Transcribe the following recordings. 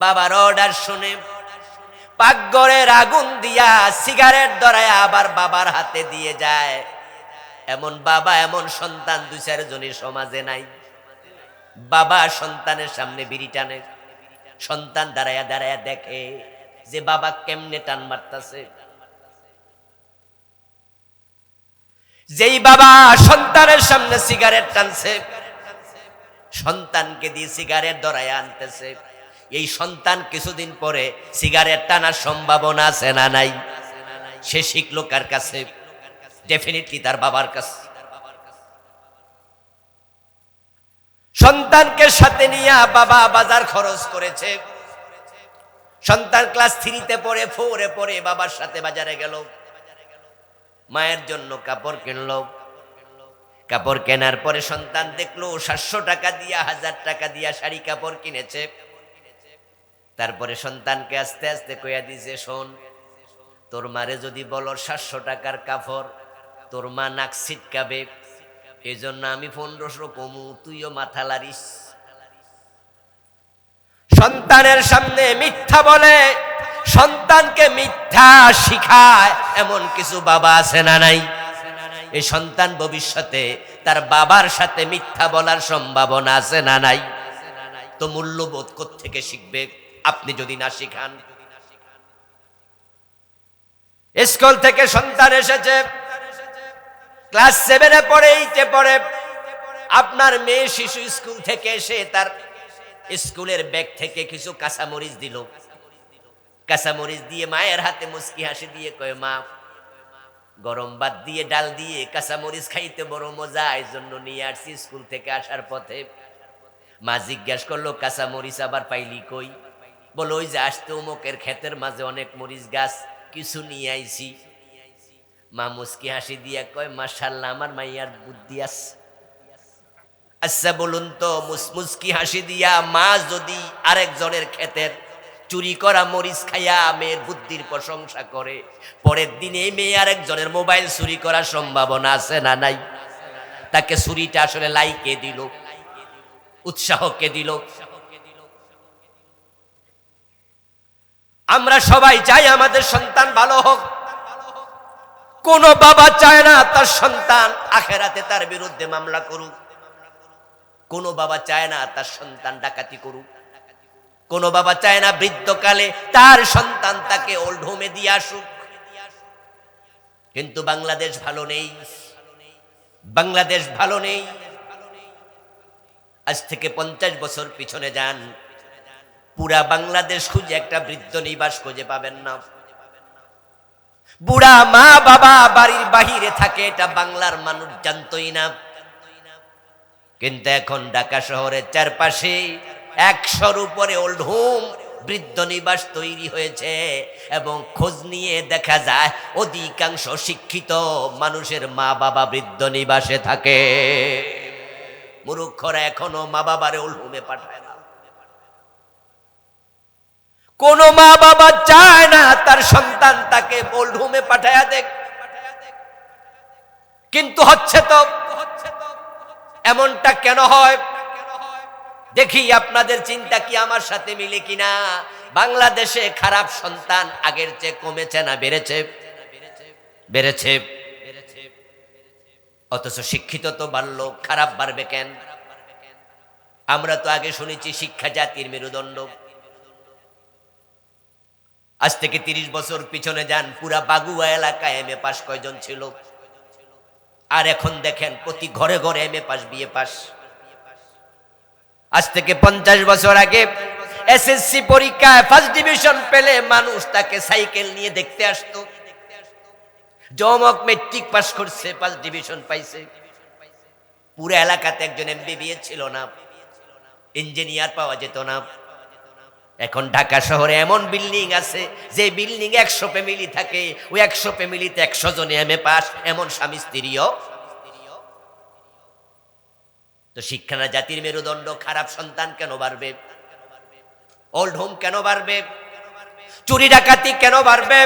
বাবার অর্ডার শুনে পাকঘরের আগুন দিয়া সিগারেট ধরায় আবার বাবার হাতে দিয়ে যায়। এমন বাবা, এমন সন্তান দুই চারজনের সমাজে নাই। বাবা সন্তানের সামনে বিড়ি টানে। সন্তান দাঁড়ায়া দাঁড়ায়া দেখে যে বাবা কেমনে টান মারতাছে। যেই বাবা সন্তানের সামনে সিগারেট টানছে, সন্তানকে দিয়ে সিগারেট ধরায় আনতেছে। এই সন্তান কিছুদিন পরে সিগারেট টানার সম্ভাবনা আছে না নাই? সে শিখলো কার কাছে? ডেফিনেটলি তার বাবার কাছে। সন্তানকে সাথে নিয়ে বাবা বাজার খরচ করেছে। সন্তান ক্লাস থ্রিতে পড়ে, ফোরে পড়ে বাবার সাথে বাজারে গেল। মায়ের জন্য কাপড় কিনলো। কাপড় কেনার পরে সন্তান দেখল সাতশো টাকা দিয়া, হাজার টাকা দিয়া শাড়ি কাপড় কিনেছে। তারপরে সন্তানকে আস্তে আস্তে কইয়া দিছে, শোন, তোর মারে যদি বলো সাতশো টাকার কাফর, তোর মা নাক ছিটকাবে এই জন্য আমি পনেরোশো কমু, তুইও মাথা লারিস। সন্তানের সামনে মিথ্যা বলে, সন্তানকে মিথ্যা শিখায়, এমন কিছু বাবা আছে না নাই? এই সন্তান ভবিষ্যতে তার বাবার সাথে মিথ্যা বলার সম্ভাবনা আছে না নাই? তো মূল্যবোধ থেকে শিখবে? আপনি যদি না শিখান। স্কুল থেকে সন্তান এসেছে। ক্লাস সেভেনে পড়ে এইটে পড়ে। আপনার মেয়ে শিশু স্কুল থেকে এসে তার স্কুলের ব্যাগ থেকে কিছু কাঁচামরিচ দিল। কাঁচামরিচ দিয়ে মায়ের হাতে মুস্কি হাসি দিয়ে কয়, মা, গরম ভাত দিয়ে ডাল দিয়ে কাঁচামরিচ খাইতে বড় মজা এই জন্য নিয়ে আসছি স্কুল থেকে আসার পথে। মা জিজ্ঞাসা করল, কাঁচামরিচ আবার পাইলি কই? বলো, ওই যে আসতে উমকের ক্ষেতের মাঝে অনেক মরিচ গাছ, কিছু নিয়ে আইছি। মা মুস্কি হাসি দিয়া কয় মাশাল্লাহ আমার মাইয়ার বুদ্ধি আছে আচ্ছা বলুন তো মুসমুস্কি হাসি দিয়া মা যদি আরেকজনের ক্ষেতের চুরি করা মরিচ খাইয়া মেয়ের বুদ্ধির প্রশংসা করে, পরের দিনে মেয়ে আরেকজনের মোবাইল চুরি করার সম্ভাবনা আছে না নাই? তাকে চুরিটা আসলে লাইকে দিল, উৎসাহকে দিল। আমরা সবাই চাই আমাদের সন্তান ভালো হোক। কোন বাবা চায় না তার সন্তান আখেরাতে তার বিরুদ্ধে মামলা করুক। কোন বাবা চায় না তার সন্তান ডাকাতি করুক। কোন বাবা চায় না বৃদ্ধকালে তার সন্তান তাকে ওল্ড হোমে দিয়ে আসুক। কিন্তু বাংলাদেশ ভালো নেই। বাংলাদেশ ভালো নেই। আজ থেকে পঞ্চাশ বছর পিছনে যান। পুরা বাংলাদেশ খুঁজে একটা বৃদ্ধ নিবাস খুঁজে পাবেন না। বুড়া মা বাবা বাড়ির বাহিরে থাকে, এটা বাংলার মানুষ জানতই না। কিন্তু এখন ঢাকা শহরের চারপাশে একশোর উপরে ওল্ড হোম বৃদ্ধ নিবাস তৈরি হয়েছে এবং খোঁজ নিয়ে দেখা যায় অধিকাংশ শিক্ষিত মানুষের মা বাবা বৃদ্ধ নিবাসে থাকে। মুরুক্ষরা এখনও মা বাবারে ওল্ড হোমে পাঠায় কোন মা বাবা চায় না তার সন্তান তাকে হোমে পাঠায়া দেখ কিন্তু হচ্ছে তো, এমনটা কেন হয়? দেখি আপনাদের চিন্তা কি আমার সাথে মিলে কিনা। বাংলাদেশে খারাপ সন্তান আগের চেয়ে কমেছে না, বেড়েছে। বেড়েছে। অথচ শিক্ষিত তো বাড়লো, খারাপ বাড়বে কেন? আমরা তো আগে শুনেছি শিক্ষা জাতির মেরুদণ্ড। আজ থেকে তিরিশ বছর পিছনে যান, পুরা বাগুয়া এলাকায় এম এ পাস কয়জন ছিল? আর এখন দেখেন, প্রতি ঘরে ঘরে M A pass BA pass আজ থেকে পঞ্চাশ বছর আগে এসএসসি পরীক্ষায় ফার্স্ট ডিভিশন পেলে মানুষ তাকে সাইকেল নিয়ে দেখতে আসতো। জমক মেট্রিক পাস করছে ফার্স্ট ডিভিশন পাইছে। পুরো এলাকাতে একজন এমবিবিএস ছিল না। ইঞ্জিনিয়ার পাওয়া যেত না। এখন ঢাকা শহরে এমন বিল্ডিং আছে, যে বিল্ডিং একশো ফ্যামিলি থাকে ওই একশো ফ্যামিলিতে একশো জনে এম এ পাস, এমন স্বামী স্ত্রীও। তো শিক্ষা না জাতির মেরুদণ্ড, খারাপ সন্তান কেন বাড়বে? ওল্ড হোম কেন বাড়বে? চুরি ডাকাতি কেন বাড়বে?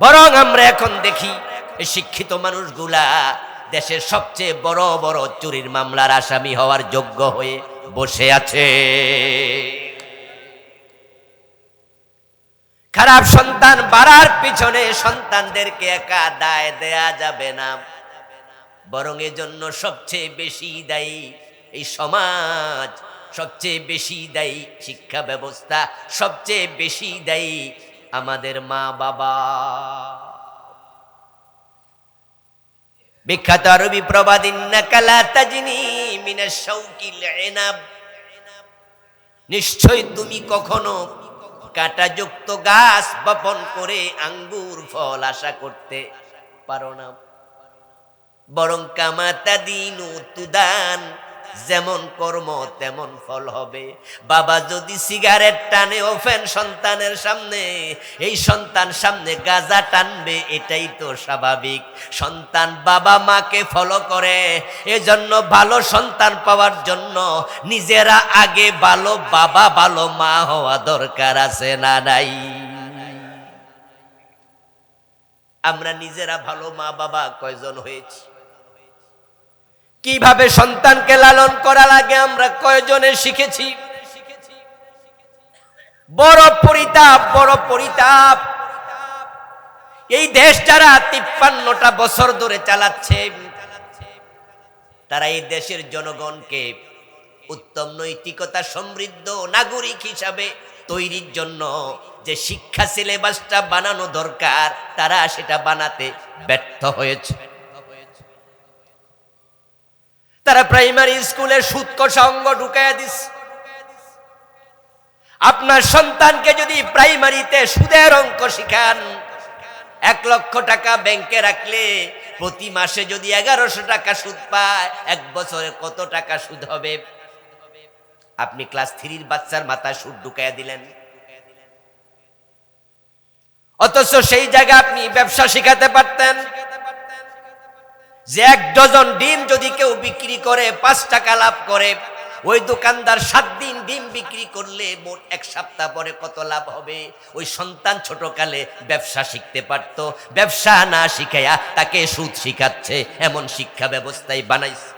বরং আমরা এখন দেখি শিক্ষিত মানুষগুলা দেশের সবচেয়ে বড় বড় চুরির মামলার আসামি হওয়ার যোগ্য হয়ে বসে আছে। খারাপ সন্তান বাড়ার পিছনে সন্তানদেরকে একা দায় দেয়া যাবে না। বরং এজন্য সবচেয়ে বেশি দায়ী এই সমাজ, সবচেয়ে বেশি দায়ী শিক্ষা ব্যবস্থা, সবচেয়ে বেশি দায়ী আমাদের মা বাবা। বিখ্যাত আরবি প্রবাদিন নাকালা তাজনি মিনা শৌকিল এনাব নিশ্চয় তুমি কখনো কাঁটাযুক্ত গাছ বপন করে আঙ্গুর ফল আশা করতে পারো না। বরং কামাতা দিন তুদান যেমন কর্ম, তেমন ফল হবে। বাবা যদি সিগারেট টানে ওফেন সন্তানের সামনে, এই সন্তান সামনে গাজা টানবে, এটাই তো স্বাভাবিক। সন্তান বাবা মাকে ফলো করে, এজন্য ভালো সন্তান পাওয়ার জন্য নিজেরা আগে ভালো বাবা, ভালো মা হওয়া দরকার আছে না নাই? আমরা নিজেরা ভালো মা বাবা কয়জন হয়েছি? কীভাবে সন্তানকে লালন করা লাগে আমরা কয়জনে শিখেছি? বড় পরিতাপ বড় পরিতাপ। এই দেশ যারা তিপ্পান্নটা বছর ধরে চালাচ্ছে, তারা এই দেশের জনগণকে উত্তম নৈতিকতা, সমৃদ্ধ নাগরিক হিসাবে তৈরির জন্য যে শিক্ষা সিলেবাসটা বানানো দরকার, তারা সেটা বানাতে ব্যর্থ হয়েছে। তারা প্রাইমারি স্কুলে সুদ কষা অঙ্গ ঢুকাইয়া দিস। আপনার সন্তানকে যদি প্রাইমারিতে সুদের অঙ্ক শিখান, এক লক্ষ টাকা ব্যাংকে রাখলে প্রতি মাসে যদি এগারোশো টাকা সুদ পায়, এক বছরে কত টাকা সুদ হবে? আপনি ক্লাস থ্রির বাচ্চার মাথায় সুদ ঢুকাইয়া দিলেন। অথচ সেই জায়গায় আপনি ব্যবসা শিখাতে পারতেন। যে এক ডজন ডিম যদি কেউ বিক্রি করে, পাঁচ টাকা লাভ করে, ওই দোকানদার সাত দিন ডিম বিক্রি করলে মোট এক সপ্তাহ পরে কত লাভ হবে? ওই সন্তান ছোটকালে ব্যবসা শিখতে পারত। ব্যবসা না শিখাইয়া তাকে সুদ শিখাচ্ছে, এমন শিক্ষা ব্যবস্থায় বানাইছে।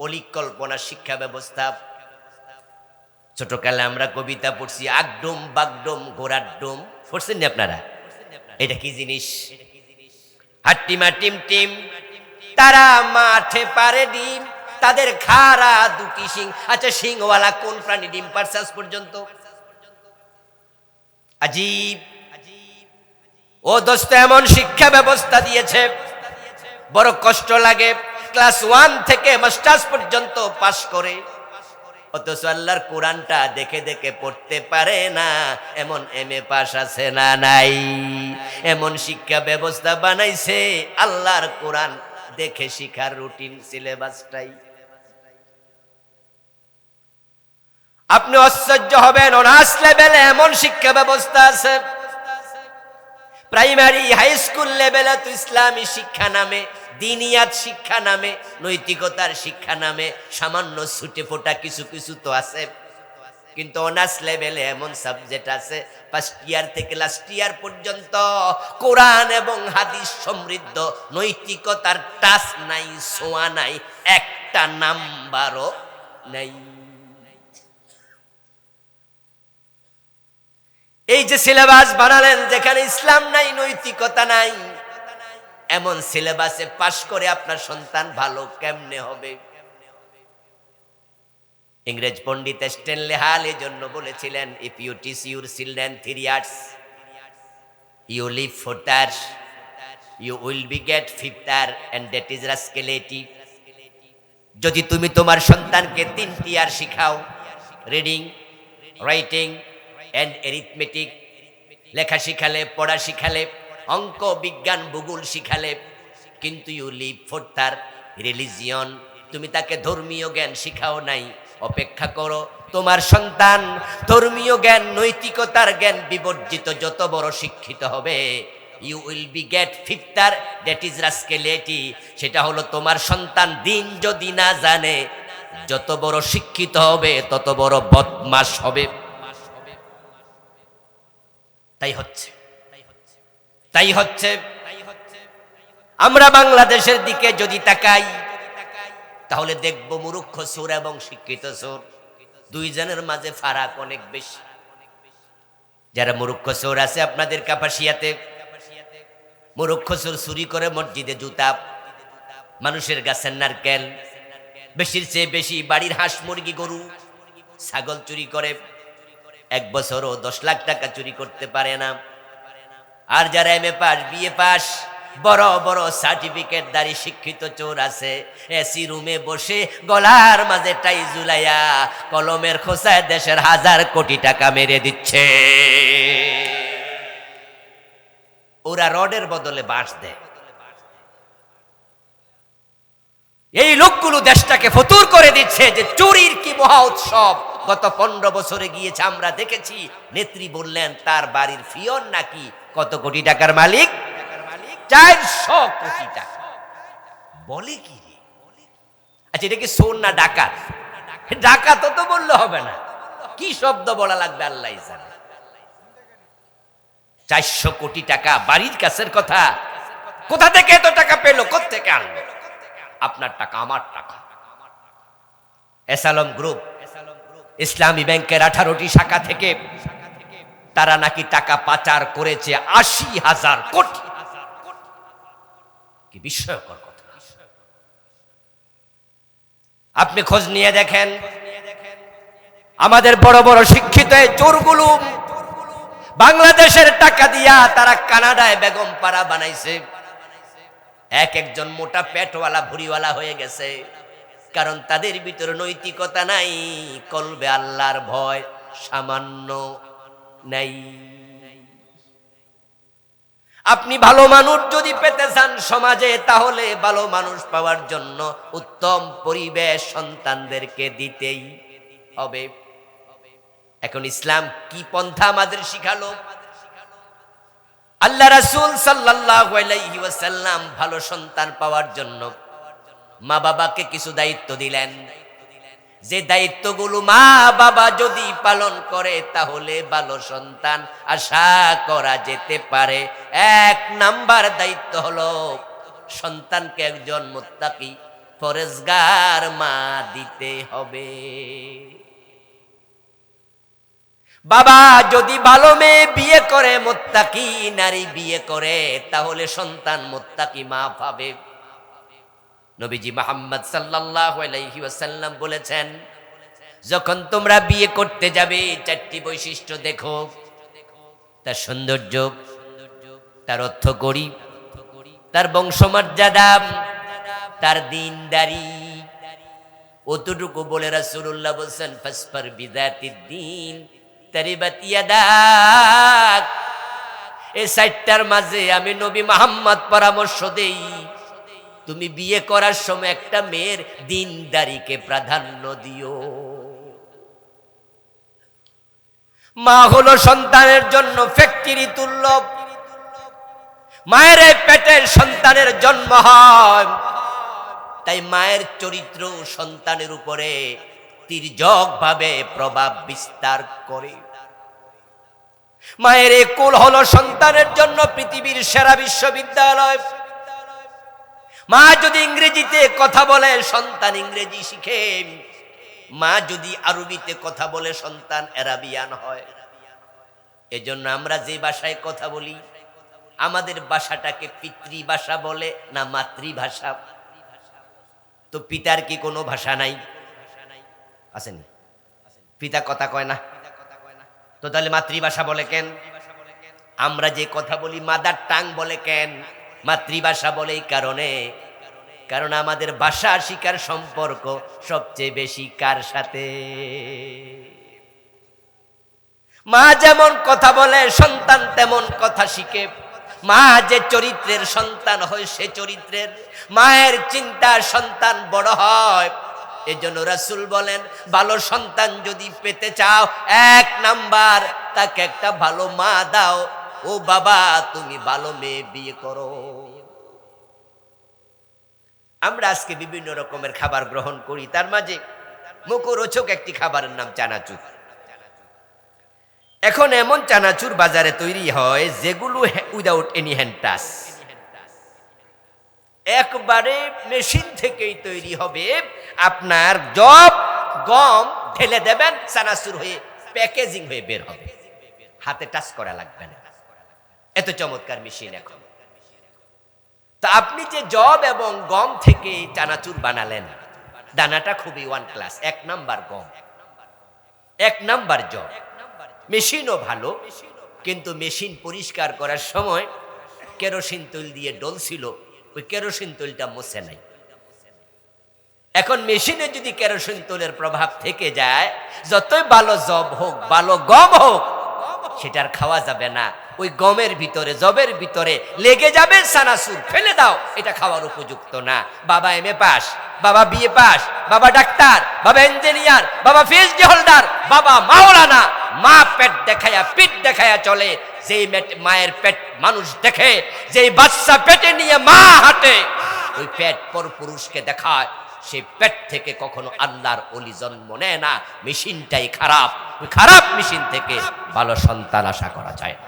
অলিক কল্পনা শিক্ষা ব্যবস্থা। ছোটকালে আমরা কবিতা পড়ছি, আগডুম বাগডুম ঘোড়ার ডুম। পড়ছেন আপনারা? এটা কি জিনিস? হাট্টিমা টিম টিম। তারা মাঠে পারে ডিম। তাদের খারা দুটি সিং আচ্ছা সিংওয়ালা কোন প্রাণী ডিম পারসাস পর্যন্ত? আজীব। ও দোস্ত, এমন শিক্ষা ব্যবস্থা দিয়েছে। বড় কষ্ট লাগে। ক্লাস ওয়ান থেকে মাস্টার্স পর্যন্ত পাশ করে। অথচ আল্লাহর কোরআনটা দেখে দেখে পড়তে পারে না। এমন এম এ পাস আছে না নাই? এমন শিক্ষা ব্যবস্থা বানাইছে আল্লাহর কোরআন দেখে শিখার রুটিন সিলেবাসটাই আপনি আশ্চর্য হবেন অনার্স লেভেলে এমন শিক্ষা ব্যবস্থা আছে। প্রাইমারি হাই স্কুল লেভেলে তো ইসলামী শিক্ষা নামে দিনিয়াত শিক্ষা নামে, নৈতিকতার শিক্ষা নামে, সামান্য ছুটে ফোটা কিছু কিছু তো আছে। কিন্তু অনার্স লেভেলে এমন সাবজেক্ট আছে ফার্স্ট ইয়ার থেকে লাস্ট ইয়ার পর্যন্ত কোরআন এবং হাদিস সমৃদ্ধ, নৈতিকতার টাচ নাই, ছোঁয়া নাই, একটা নাম্বারও নাই। এই যে সিলেবাস বানালেন, যেখানে ইসলাম নাই, নৈতিকতা নাই এমন সিলেবাসে পাশ করে আপনার সন্তান ভালো কেমনে হবে? ইংরেজ পণ্ডিত স্টেনলে হাল এই জন্য বলেছিলেন if you teach your children three years you leave four you will be get fifth year and that is rascality যদি তুমি তোমার সন্তানকে তিনটি আর শিখাও রিডিং রাইটিং অ্যান্ড এরিথমেটিক লেখা শিখালে, পড়া শিখালে অঙ্ক, বিজ্ঞান, ভূগোল শিখালে কিন্তু ইউ লিভ ফোর্থার রিলিজিয়ন তুমি তাকে ধর্মীয় জ্ঞান শিখাও নাই। অপেক্ষা করো, তোমার সন্তান ধর্মীয় জ্ঞান, নৈতিকতার জ্ঞান বিবর্জিত যত বড় শিক্ষিত হবে। You will be get fifth year that is rascality সেটা হলো তোমার সন্তান দিন যদি না জানে, যত বড় শিক্ষিত হবে, তত বড় বদমাস হবে। তাই হচ্ছে। তাই হচ্ছে, আমরা বাংলাদেশের দিকে যদি তাকাই, তাহলে দেখব মুরুক্ষ সুর এবং শিক্ষিত সুর। দুইজনের মাঝে ফারাক অনেক বেশি। যারা মুরুক্ষ সুর আছে আপনাদের কাপাসিয়াতে, মুরুক্ষ সুর চুরি করে মসজিদে জুতা, মানুষের গাছের নারকেল, বেশির চেয়ে বেশি বাড়ির হাঁস মুরগি গরু, ছাগল চুরি করে, এক বছরও দশ লাখ টাকা চুরি করতে পারে না। আর যারা M A pass BA pass, বড় বড় সার্টিফিকেট দারি শিক্ষিত চোর আছে। এসি রুমে বসে গলার মাঝে টাই জুলাইয়া কলমের খোসায় দেশের হাজার কোটি টাকা মেরে দিচ্ছে। ওরা রডের বদলে বাঁশ দেয়। এই লোকগুলো দেশটাকে ফতুর করে দিচ্ছে যে চুরির কি মহা উৎসব। গত পনেরো বছরে গিয়েছে, আমরা দেখেছি, নেত্রী বললেন, তার বাড়ির ফিয়ন নাকি কত কোটি টাকার মালিক? চারশো কোটি টাকা। বলে কি রে? আচ্ছা এটা কি সোন না ডাকাত? ডাকাত তো বললে হবে না। কি শব্দ বলা লাগবে, আল্লাহ চারশো কোটি টাকা, বাড়ির কাছের কথা। কোথা থেকে এত টাকা পেল? কোথেকে আনলো? আপনার টাকা, আমার টাকা। এসালম গ্রুপ, ইসলামী ব্যাংকের আঠারোটি শাখা থেকে তারা নাকি টাকা পাচার করেছে আশি হাজার কোটি। কি বিস্ময়কর কথা। আপনি খোঁজ নিয়ে দেখেন, আমাদের বড় বড় শিক্ষিত চোরগুলো বাংলাদেশের টাকা দিয়া তারা কানাডায় বেগম পাড়া বানাইছে। এক একজন মোটা পেটওয়ালা, ভুড়িওয়ালা হয়ে গেছে। কারণ তাদের ভিতরে নৈতিকতা নাই, কলবে আল্লাহর ভয় সামান্য। নাই। আপনি ভালো মানুষ যদি পেতে চান সমাজে, তাহলে ভালো মানুষ পাওয়ার জন্য উত্তম পরিবেশ সন্তানদেরকে দিতেই হবে। এখন ইসলাম কি পন্থা আমাদের শিখালো? আল্লাহ রাসূল ওয়াসাল্লাম ভালো সন্তান পাওয়ার জন্য মা বাবাকে কিছু দায়িত্ব দিলেন। যে দায়িত্বগুলো মা বাবা যদি পালন করে, তাহলে ভালো সন্তান আশা করা যেতে পারে। এক নাম্বার দায়িত্ব হলো সন্তানকে একজন মুত্তাকি ফরেজগার মা দিতে হবে। বাবা যদি ভালো মেয়ে বিয়ে করে, মোত্তাকি নারী বিয়ে করে, তাহলে সন্তান মোত্তাকি মা পাবে। নবীজি মোহাম্মদ সাল্লাল্লাহু বলেছেন, যখন তোমরা বিয়ে করতে যাবে, চারটি বৈশিষ্ট্য দেখো। তার সৌন্দর্য, তার অর্থ করি তার বংশমর্যাদা, তার দিনদারি। অতটুকু বলে রাসূলুল্লাহ বলছেন, ফাসফার বিদাতিদ দিন, তারিবাত ইয়াদাক। এই সাইটটার মাঝে আমি নবী মোহাম্মদ পরামর্শ দেই। তুমি বিয়ে করার সময় একটা মেয়ের দিনদারিকে প্রাধান্য দিও। মা হলো সন্তানের জন্য ফ্যাক্টরি তুল্য মায়ের পেটের সন্তানের জন্ম হয়। তাই মায়ের চরিত্র সন্তানের উপরে তির্যক ভাবে প্রভাব বিস্তার করে। মায়ের কুল হলো সন্তানের জন্য পৃথিবীর সেরা বিশ্ববিদ্যালয়। মা যদি ইংরেজিতে কথা বলে, সন্তান ইংরেজি শিখে। মা যদি আরবিতে কথা বলে, সন্তান অ্যারাবিয়ান হয়। এজন্য আমরা যে ভাষায় কথা বলি, আমাদের ভাষাটাকে পিতৃভাষা বলে না মাতৃভাষা। তো পিতার কি কোনো ভাষা নাই? আসেনি। পিতা কথা কয় না। তো তাহলে মাতৃভাষা বলে কেন? আমরা যে কথা বলি, মাদার টাং বলে কেন? মাতৃভাষা বলে এই কারণে। কারণ আমাদের ভাষা শিকার সম্পর্ক সবচেয়ে বেশি কার সাথে? মা যেমন কথা বলে, সন্তান তেমন কথা শিখে। মা যে চরিত্রের সন্তান হয়, সে চরিত্রের মায়ের চিন্তার সন্তান বড় হয়। এজন্য রাসূল বলেন, ভালো সন্তান যদি পেতে চাও, এক নাম্বার তাকে একটা ভালো মা দাও। ও বাবা, তুমি ভালো মেয়ে, বিয়ে করো। আমরা আজকে বিভিন্ন রকমের খাবার গ্রহণ করি। তার মাঝে মুখরোচক একটি খাবারের নাম চানাচুর। এখন এমন চানাচুর বাজারে তৈরি হয়, যেগুলো উইদাউট এনি হ্যান্ড টাচ একবারে মেশিন থেকেই তৈরি হবে। আপনার জব, গম ঢেলে দেবেন, চানাচুর হয়ে প্যাকেজিং হয়ে বের হবে। হাতে টাচ করা লাগবে না। এত চমৎকার মেশিন এখন। তা আপনি যে জব এবং গম থেকে চানাচুর বানালেন, দানাটা খুবই ওয়ান ক্লাস এক নাম্বার গম। এক নাম্বার জব। মেশিনও ভালো, কিন্তু মেশিন পরিষ্কার করার সময় কেরোসিন তৈল দিয়ে ডলছিল ওই কেরোসিন তৈলটা মুছে নাই। এখন মেশিনে যদি কেরোসিন তৈলের প্রভাব থেকে যায়, যতই ভালো জব হোক, ভালো গম হোক, সেটার খাওয়া যাবে না। ওই গমের ভিতরে, জবের ভিতরে লেগে যাবে সানাসুর। ফেলে দাও, এটা খাওয়ার উপযুক্ত না। বাবা এম এ পাস, বাবা বিএ পাস, বাবা ডাক্তার, বাবা ইঞ্জিনিয়ার, বাবা পিএইচডি হোল্ডার, বাবা মাওলানা। মা পেট দেখায়া, পিঠ দেখায়া চলে। যেই মায়ের পেট মানুষ দেখে, যেই বাচ্চা পেটে নিয়ে মা হাঁটে, ওই পেট পর পুরুষকে দেখায়। সেই পেট থেকে কখনো আল্লাহর অলি জন্ম নেয় না, মেশিনটাই খারাপ। খারাপ মেশিন থেকে ভালো সন্তান আশা করা যায় না।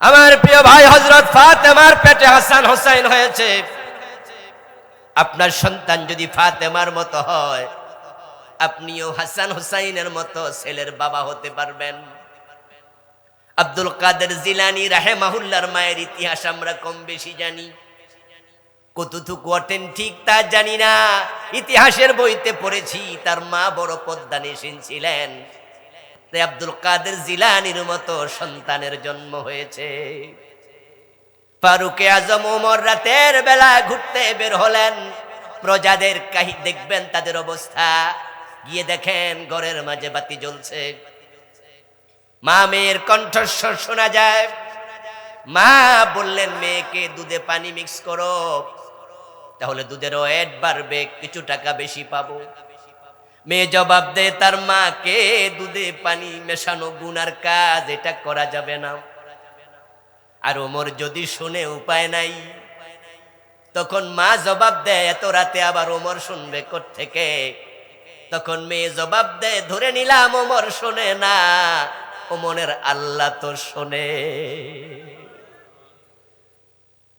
আমার প্রিয় ভাই হজরত ফাতেমার পেটে হাসান হোসাইন হয়েছে। আপনার সন্তান যদি ফাতেমার মতো হয়, আপনিও হাসান হোসাইনের মতো ছেলের বাবা হতে পারবেন। আব্দুল কাদের জিলানি রাহেমাহুল্লার মায়ের ইতিহাস আমরা কম বেশি জানি। কতটুকু অথেন্টিক তা জানি না। ইতিহাসের বইতে পড়েছি, তার মা বড় পদ্মা পদ্মানিসীন ছিলেন। তাই আব্দুল কাদের জিলানির মতো সন্তানের জন্ম হয়েছে। ফারুকে আজম ওমর রাতের বেলা ঘুরতে বের হলেন। প্রজাদের কাহি দেখবেন তাদের অবস্থা। গিয়ে দেখেন ঘরের মাঝে বাতি জ্বলছে। মা মেয়ের কণ্ঠস্বর শোনা যায়। মা বললেন, মেয়েকে দুধে পানি মিক্স করো। তাহলে দুধের ওয়েট বাড়বে কিছু টাকা বেশি পাবো। মেয়ে জবাব দে, তার মাকে দুধে পানি মেশানো গুনার কাজ, এটা করা যাবে না। আর ওমর যদি শুনে উপায় নাই, তখন মা জবাব দেয় এত রাতে আবার ওমর শুনবে থেকে তখন মেয়ে জবাব দেয় ধরে নিলাম ওমর শোনে না ওমনের আল্লাহ তো শোনে।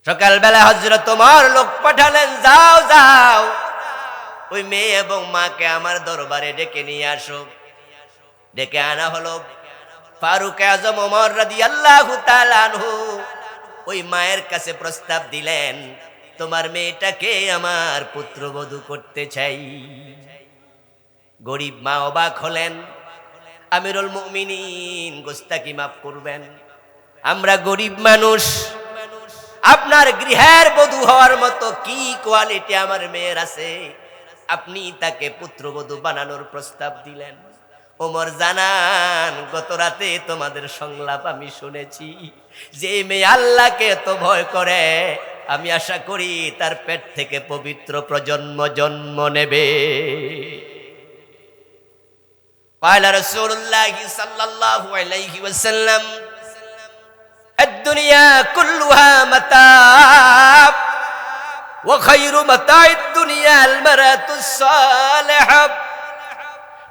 সকালবেলা হজরত তোমার লোক পাঠালেন, যাও যাও। ওই মেয়ে এবং মাকে আমার দরবারে ডেকে নিয়ে আসো। ডেকে আনা হলো ফারুক আজম ওমর রাদি আল্লাহ ওই মায়ের কাছে প্রস্তাব দিলেন, তোমার মেয়েটাকে আমার পুত্রবধূ করতে চাই। গরিব মা অবাক হলেন, আমিরুল মুমিনিন গোস্তাকি মাফ করবেন? আমরা গরিব মানুষ, আপনার গৃহের বধূ হওয়ার মতো কি কোয়ালিটি আমার মেয়ের আছে? আপনি তাকে পুত্রবধূ বানানোর প্রস্তাব দিলেন ওমর জানান গত রাতে তোমাদের সংলাপ আমি শুনেছি যে মেয়ে আল্লাহকে এত ভয় করে আমি আশা করি তার পেট থেকে পবিত্র প্রজন্ম জন্ম নেবে قال رسول الله صلى الله عليه وسلم الدنيا كلها متاع وخير متاع الدنيا المرأة الصالحة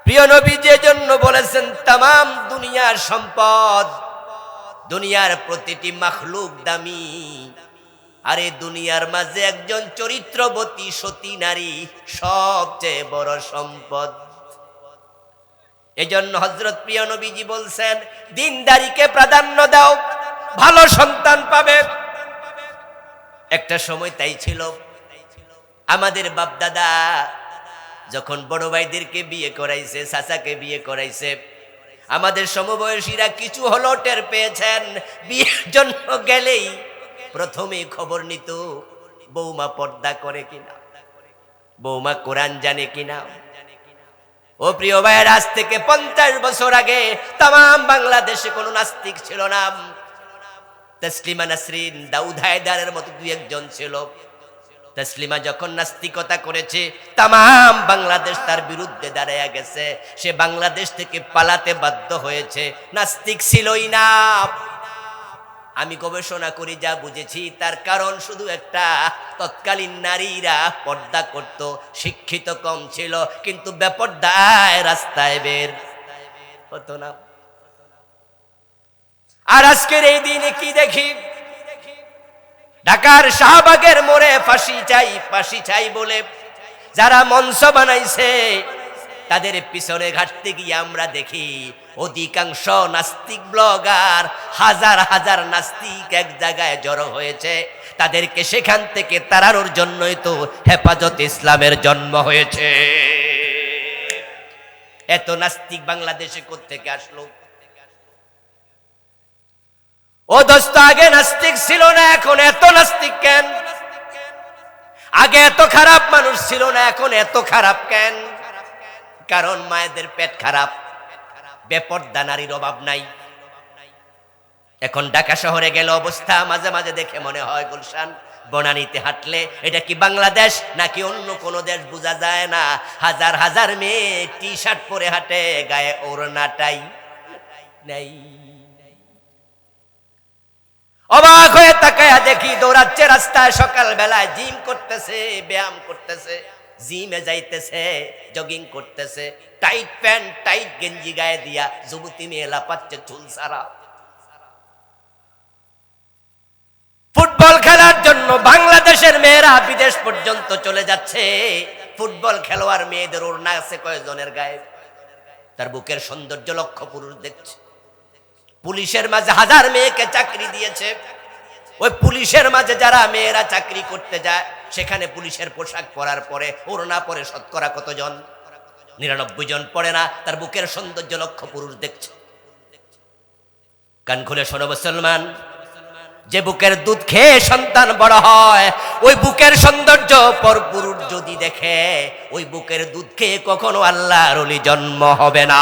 প্রিয় নবী যে জন্য বলেছেন তাম দুনিয়ার সম্পদ দুনিয়ার প্রতিটি মাখলুক দামি আরে দুনিয়ার মাঝে একজন চরিত্রবতী সতী নারী সবচেয়ে বড় সম্পদ এজন্য হজরত প্রিয় নবীজি বলছেন দিনদারিকে প্রাধান্য দাও ভালো সন্তান পাবে একটা সময় তাই ছিল। আমাদের বাপদাদা যখন বড় ভাইদেরকে বিয়ে করাইছে, চাচাকে বিয়ে করাইছে, আমাদের সমবয়সীরা কিছু হলো টের পেয়েছেন। বিয়ের জন্য গেলেই প্রথমে খবর নিত, বৌমা পর্দা করে কিনা, বৌমা কোরআন জানে কিনা। ও প্রিয় ভাইয়ের, আজ থেকে পঞ্চাশ বছর আগে তাম বাংলাদেশে কোনো নাস্তিক ছিল না। তসলিমা নাসরিন দাউদ হায়দারের মতো দুই একজন ছিল। তসলিমা যখন নাস্তিকতা করেছে তাম বাংলাদেশ তার বিরুদ্ধে দাঁড়াইয়া গেছে। সে বাংলাদেশ থেকে পালাতে বাধ্য হয়েছে। নাস্তিক ছিলই না। আমি গবেষণা করি, যা বুঝেছি, তার কারণ শুধু একটা, তৎকালীন নারীরা পর্দা করত, শিক্ষিত কম ছিল, কিন্তু বেপর্দায় রাস্তায় বের হতো না। আর আজকের এই দিনে কি দেখি? ঢাকার শাহবাগের মোড়ে ফাঁসি চাই ফাঁসি চাই বলে যারা মঞ্চ বানাইছে, তাদের পিছনে ঘাটতে গিয়ে আমরা দেখি অধিকাংশ নাস্তিক ব্লগার, হাজার হাজার নাস্তিক এক জায়গায় জড়ো হয়েছে। তাদেরকে সেখান থেকে তাড়ানোর জন্যই তো হেফাজত ইসলামের জন্ম হয়েছে। এত নাস্তিক বাংলাদেশে থেকে আসলো? ও দোস্ত, আগে নাস্তিক ছিল না, এখন এত নাস্তিক কেন? আগে এত খারাপ মানুষ ছিল না, এখন এত খারাপ কেন? কারণ মায়েদের পেট খারাপ, বেপর্দা নারীর অভাব নাই। এখন ঢাকা শহরে গেল অবস্থা, মাঝে মাঝে দেখে মনে হয়, গুলশান বনানীতে হাঁটলে এটা কি বাংলাদেশ নাকি অন্য কোন দেশ বোঝা যায় না। হাজার হাজার মেয়ে টি শার্ট পরে হাঁটে, গায়ে ওড়নাটাই নাই। অবাক হয়ে তাকায়া দেখি দৌড়াচ্ছে রাস্তায় সকাল বেলায় জিম করতেছে, ব্যায়াম করতেছে, জিমে যাইতেছে জগিং করতেছে টাইট প্যান্ট টাইট গেঞ্জি গায়ে দিয়া যুবতী মেয়ে লাপাচ্ছে চুল সারা ফুটবল খেলার জন্য বাংলাদেশের মেয়েরা বিদেশ পর্যন্ত চলে যাচ্ছে। ফুটবল খেলোয়াড় মেয়েদের ওড়না আছে কয়েকজনের গায়ে। তার বুকের সৌন্দর্য লক্ষ পুরুষ দেখছে। পুলিশের মাঝে হাজার মেয়েকে চাকরি দিয়েছে। ওই পুলিশের মাঝে যারা মেয়েরা চাকরি করতে যায়, সেখানে পুলিশের পোশাক পরার পরে, ওড়না পরে শতকরা কতজন? নিরানব্বই জন পড়ে না, তার বুকের সৌন্দর্য লক্ষ পুরুষ দেখছে। কান খুলে শোনো মুসলমান, যে বুকের দুধ খেয়ে সন্তান বড় হয়, ওই বুকের সৌন্দর্য পর পুরুষ যদি দেখে, ওই বুকের দুধ খেয়ে কখনো আল্লাহর জন্ম হবে না।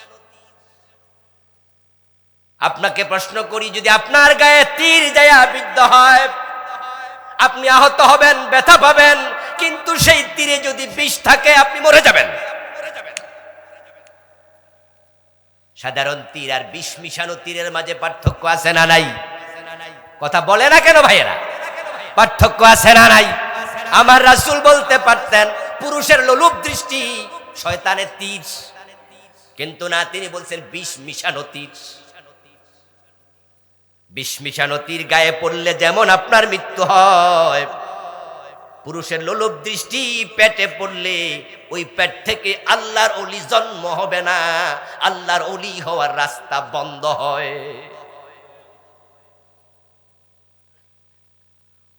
আপনাকে প্রশ্ন করি, যদি আপনার গায়ে তীর যায় বিদ্ধ হয়, আপনি আহত হবেন, ব্যথা পাবেন, কিন্তু সেই তীরে যদি বিষ থাকে, আপনি মরে যাবেন। সাধারণ তীর আর বিষ মিশানো তীরের মাঝে পার্থক্য আছে না নাই? কথা বলে না কেন ভাইয়েরা? পার্থক্য আছে না নাই? আমার রাসূল বলতে পারতেন, পুরুষের লোলুপ দৃষ্টি শয়তানের তীর। কিন্তু না, তিনি বলছেন বিষ মিশানো তীর। বিষ মিশানো তীর গায়ে পড়লে যেমন আপনার মৃত্যু হয়। পুরুষের লোলুপ দৃষ্টি পেটে পড়লে ওই পেট থেকে আল্লাহর অলি জন্ম হবে না, আল্লাহর অলি হওয়ার রাস্তা বন্ধ হয়।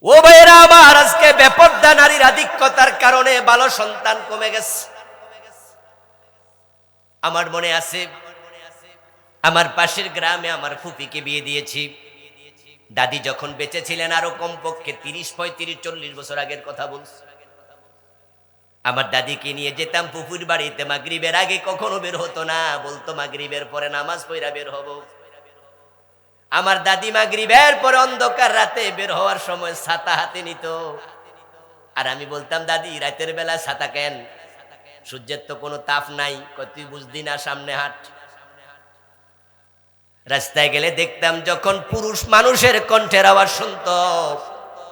ও আজকে বেপর্দা নারীর আধিক্যতার কারণে ভালো সন্তান কমে গেছে। আমার মনে আছে, আমার পাশের গ্রামে আমার ফুপিকে বিয়ে দিয়েছি। দাদি যখন বেঁচে ছিলেন আরও কমপক্ষে তিরিশ, পঁয়ত্রিশ, চল্লিশ বছর আগের কথা বলছি। আমার দাদিকে নিয়ে যেতাম পুকুর বাড়িতে, মাগরিবের আগে কখনো বের হতো না। বলতো, মাগরিবের পরে নামাজ পইরা বের হব। আমার দাদি মাগরিবের পরে অন্ধকার রাতে বের হওয়ার সময় ছাতা হাতে নিত। আর আমি বলতাম, দাদি, রাতের বেলা ছাতা কেন? সূর্যের তো কোনো তাপ নাই। তুই বুঝদি না সামনে হাট। রাস্তায় গেলে দেখতাম যখন পুরুষ মানুষের কণ্ঠের আওয়াজ শুনত,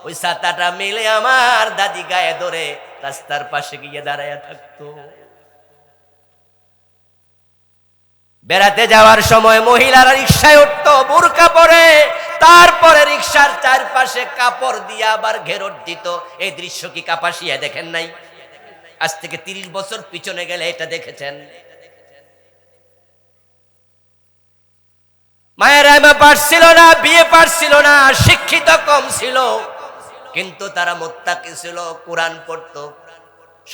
ওই ছাতাটা মিলে আমার দাদি গায়ে ধরে রাস্তার পাশে গিয়ে দাঁড়ায় থাকতো। বেড়াতে যাওয়ার সময় মহিলারা রিক্সায় উঠতো বোরকা পরে, তারপরে রিক্সার চারপাশে কাপড় দিয়ে আবার ঘেরট দিত এই দৃশ্য কি কাপাসিয়া দেখেন নাই? আজ থেকে তিরিশ বছর পিছনে গেলে এটা দেখেছেন। মায়ের এমএ পারছিল না, বিয়ে পারছিল না, শিক্ষিত কম ছিল। কিন্তু তারা মোত্তাকি ছিল, কোরআন পড়তো।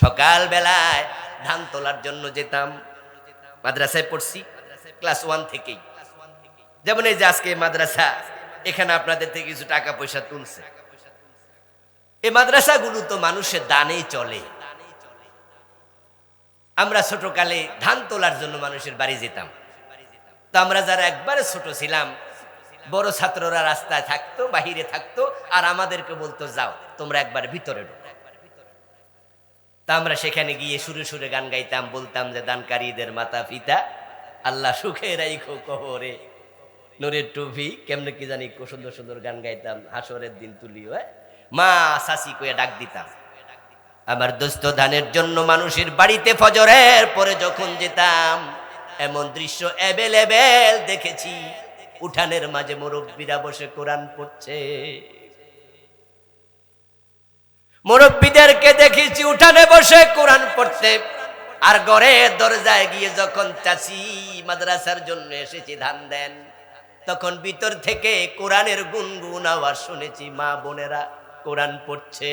সকাল বেলায় ধান তোলার জন্য যেতাম। মাদ্রাসায় পড়ছি, ক্লাস ওয়ান থেকেই। যেমন এই যে আজকে মাদ্রাসা, এখানে আপনাদের থেকে কিছু টাকা পয়সা তুলছে। এই মাদ্রাসাগুলো তো মানুষের দানেই চলে। আমরা ছোটকালে ধান তোলার জন্য মানুষের বাড়ি যেতাম। তো আমরা যারা একবারে ছোট ছিলাম, বড় ছাত্ররা রাস্তায় থাকতো, বাহিরে থাকতো, আর আমাদেরকে বলতো, যাও, তোমরা একবার ভিতরে ঢুকো। তা আমরা সেখানে গিয়ে সুরে সুরে গান গাইতাম, বলতাম যে, দানকারীদের মাতা পিতা, আল্লাহ সুখে রাইখো কহরে নুরের টুপি, কেমনে কি জানি সুন্দর সুন্দর গান গাইতাম, হাসরের দিন তুলি হয়? মা সাসি কয়ে ডাক দিতাম। আমার দোস্ত, ধানের জন্য মানুষের বাড়িতে ফজরের পরে যখন যেতাম এমন দৃশ্য অ্যাভেলেবেল দেখেছি। উঠানের মাঝে মুরব্বীরা বসে কোরআন পড়ছে। মুরব্বীদেরকে দেখেছি উঠানে বসে কোরআন পড়তে আর ঘরে দরজায় গিয়ে যখন চাষি মাদ্রাসার জন্য এসেছি ধান দেন, তখন ভিতর থেকে কোরআনের গুনগুন আওয়াজ শুনেছি, মা বোনেরা কোরআন পড়ছে।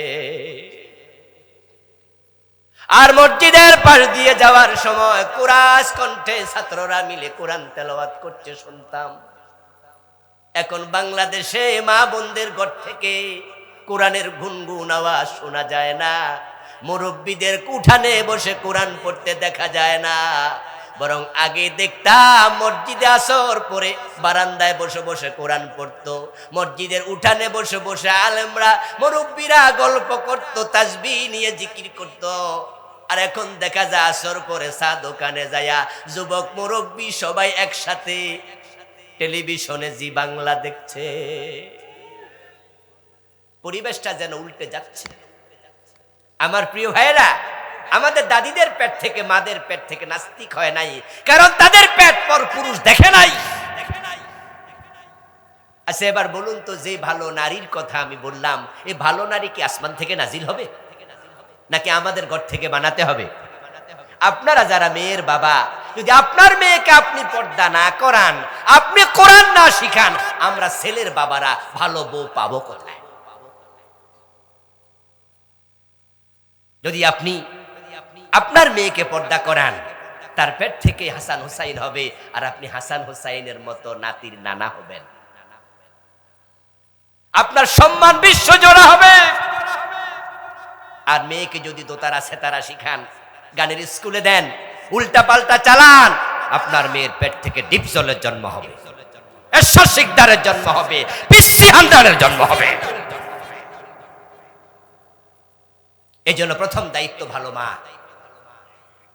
আর মসজিদের পাশ দিয়ে যাওয়ার সময় কুরাস কণ্ঠে ছাত্ররা মিলে কোরআন তেলাওয়াত করছে, শুনতাম। এখন বাংলাদেশে মা বোনদের ঘর থেকে কোরআনের গুনগুন আওয়াজ শোনা যায় না। মুরব্বীদের কুঠানে বসে কোরআন পড়তে দেখা যায় না। বরং আগে দেখতাম মসজিদে আসর পরে বারান্দায় বসে বসে কোরআন পড়তো। মসজিদের উঠানে বসে বসে আলেমরা, মুরব্বীরা গল্প করতো তাসবি নিয়ে জিকির করতো। আর এখন দেখা যায় আসর পরে চা দোকানে যায়া যুবক, মুরব্বী সবাই একসাথে টেলিভিশনে জি বাংলা দেখছে। পরিবেশটা যেন উল্টে যাচ্ছে। আমার প্রিয় ভাইয়েরা আমাদের দাদিদের পেট থেকে, মাদের পেট থেকে নাস্তিক হয় নাই। কারণ তাদের পেট পর পুরুষ দেখে নাই। আচ্ছা এবার বলুন তো, যে ভালো নারীর কথা আমি বললাম এই ভালো নারী কি আসমান থেকে নাজিল হবে? নাকি আমাদের ঘর থেকে বানাতে হবে? আপনারা যারা মেয়ের বাবা, যদি আপনার মেয়েকে আপনি পর্দা না করান, আপনি কোরআন না শিখান, আমরা ছেলের বাবারা ভালো বউ পাবো কোথায়? যদি আপনি আপনার মেয়েকে পর্দা করান। তার পেট থেকে হাসান হুসাইন হবে আর আপনি হাসান হুসাইনের মতো নাতির নানা হবেন। আপনার সম্মান বিশ্ব জোড়া হবে। আর মেয়েকে যদি দোতারা সেতারা শিখান, গানের স্কুলে দেন উল্টা পাল্টা চালান, আপনার মেয়ের পেট থেকে ডিপজলের জন্ম হবে। ঈশ্বর শিকদারের জন্ম হবে, পিসি হান্দারের জন্ম হবে। এই জন্য প্রথম দায়িত্ব ভালো মা।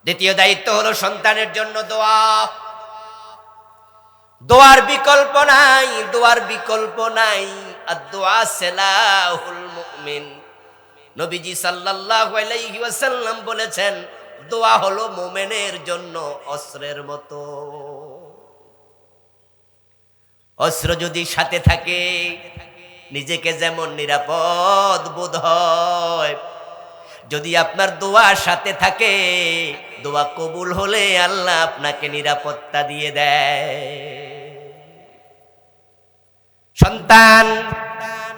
দ্বিতীয় দায়িত্ব হলো সন্তানের জন্য দোয়া। দোয়ার বিকল্প নাই, দোয়ার বিকল্প নাই। আর দোয়া সেলাহুল মুমিন। নবীজি সাল্লাল্লাহু আলাইহি ওয়াসাল্লাম বলেছেন, দোয়া হলো মোমেনের জন্য অস্ত্রের মতো। অস্ত্র যদি সাথে থাকে, নিজেকে যেমন নিরাপদ বোধ হয়, যদি আপনার দোয়া সাথে থাকে দোয়া কবুল হলে আল্লাহ আপনাকে নিরাপত্তা দিয়ে দেয়। সন্তান,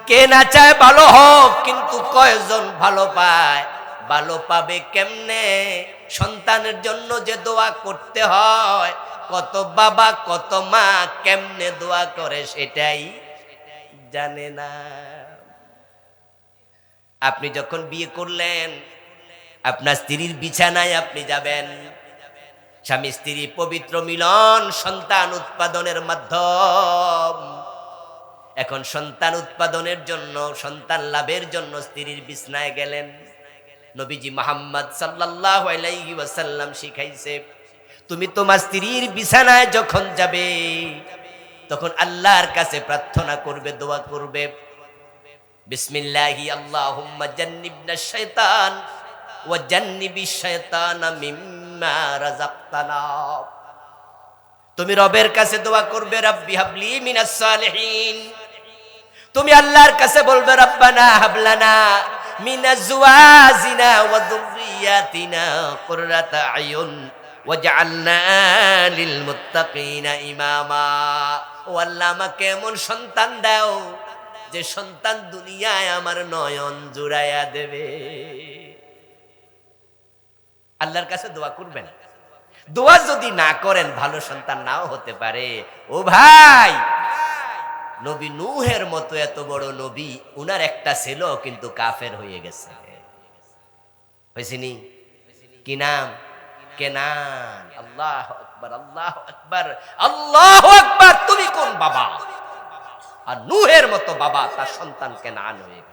কে না চায় ভালো হোক, কিন্তু কয়জন ভালো পায়? ভালো পাবে কেমনে? সন্তানের জন্য যে দোয়া করতে হয়, কত বাবা, কত মা কেমনে দোয়া করে সেটাই জানে না। আপনি যখন বিয়ে করলেন আপনার স্ত্রীর বিছানায় আপনি যাবেন। স্বামী স্ত্রী পবিত্র মিলন সন্তান উৎপাদনের মাধ্যম। এখন সন্তান উৎপাদনের জন্য, সন্তান লাভের জন্য স্ত্রীর বিছনায় গেলেন। নবীজি মোহাম্মদ আলাইহি ওয়াসাল্লাম শিখাইছে, তুমি তোমার স্ত্রীর বিছানায় যখন যাবে, তখন আল্লাহর কাছে প্রার্থনা করবে, দোয়া করবে। বিসমিল্লাহি আল্লাহুম্মা জান্নিবনা শাইতান ওয়া জান্নিবিশ শাইতানা মিম্মা রাযাকতানা। তুমি রবের কাছে দোয়া করবে, রাব্বি হাবলি মিনাস সালিহিন। তুমি আল্লাহর কাছে বলবে, রব্বানা হাবলানা মিন আজওয়াজিনা ওয়া যুররিয়াতিনা কুররাতা আয়ুন ওয়াজআলনা লিল মুত্তাকিনা ইমামা। ও আল্লাহ, আমাকে এমন সন্তান দাও, যে সন্তান দুনিয়ায় আমার নয়ন জুড়াইয়া দেবে। আল্লাহর কাছে দোয়া করবেন। দোয়া যদি না করেন, ভালো সন্তান নাও হতে পারে। ও ভাই, নবী নূহের মতো এত বড় নবী, উনার একটা ছিল কিন্তু কাফের হয়ে গেছে। হয়েছিনি কি নাম? কেনান আল্লাহ আকবার আল্লাহ আকবার আল্লাহ আকবার। তুমি কোন বাবা? আর নুহের মতো বাবা, তার সন্তান কেনান হয়ে গেল